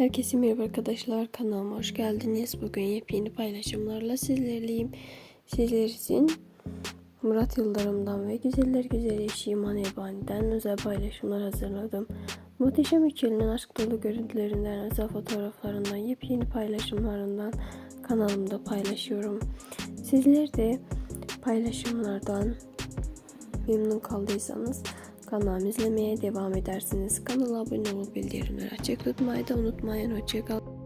Herkese merhaba arkadaşlar kanalıma hoş geldiniz. Bugün yepyeni paylaşımlarla sizlerleyim. Sizler için Murat Yıldırım'dan ve Güzeller Güzeli Şiman Ebani'den özel paylaşımlar hazırladım. Muhteşem ikilinin aşk dolu görüntülerinden, özel fotoğraflarından, yepyeni paylaşımlarından kanalımda paylaşıyorum. Sizler de paylaşımlardan memnun kaldıysanız kanalımı izlemeye devam edersiniz. Kanala abone olup bildirimleri açık tutmayı da unutmayın. Hoşçakalın.